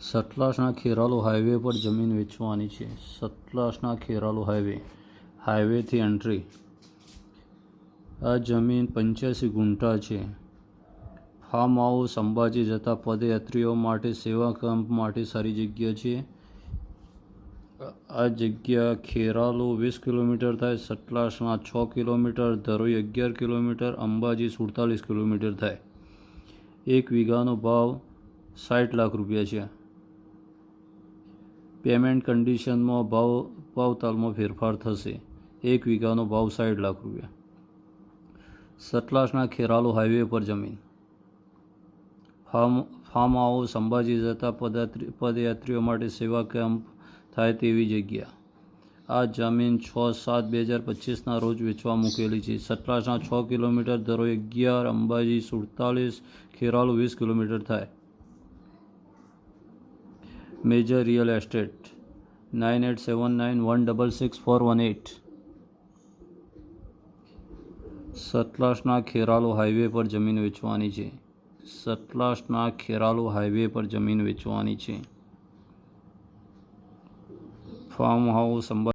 સતલાસના Kheralu highway પર જમીન વેચવાની છે. સતલાસના ખેરાલુ હાઈવે હાઈવેથી એન્ટ્રી આ જમીન પંચ્યાસી ગુંઠા છે. ફાર્મ હાઉસ અંબાજી જતા પદયાત્રીઓ માટે સેવા કેમ્પ માટે સારી જગ્યા છે. આ જગ્યા ખેરાલુ વીસ કિલોમીટર થાય, સતલાસના છ કિલોમીટર, ધરોઈ અગિયાર કિલોમીટર, અંબાજી સુડતાલીસ કિલોમીટર થાય. એક વીઘાનો ભાવ સાઠ લાખ રૂપિયા છે. પેમેન્ટ કન્ડિશનમાં ભાવ ભાવતાલમાં ફેરફાર થશે. એક વીઘાનો ભાવ સાઠ લાખ રૂપિયા. સતલાસના ખેરાલુ હાઈવે પર જમીન. ફાર્મ ફાર્મ હાઉસ અંબાજી જતા પદયાત્રી, પદયાત્રીઓ માટે સેવા કેમ્પ થાય તેવી જગ્યા. આ જમીન છ સાત બે હજાર પચીસના રોજ વેચવા મૂકેલી છે. સતલાસના છ કિલોમીટર દરો અગિયાર અંબાજી સુડતાલીસ, ખેરાલુ વીસ કિલોમીટર થાય. Major real estate nine eight seven nine one double six four one eight સતલાસના Kheralu highway પર જમીન વેચવાની છે. સતલાસના ખેરાલુ હાઈવે પર જમીન વેચવાની છે. Farm house Amba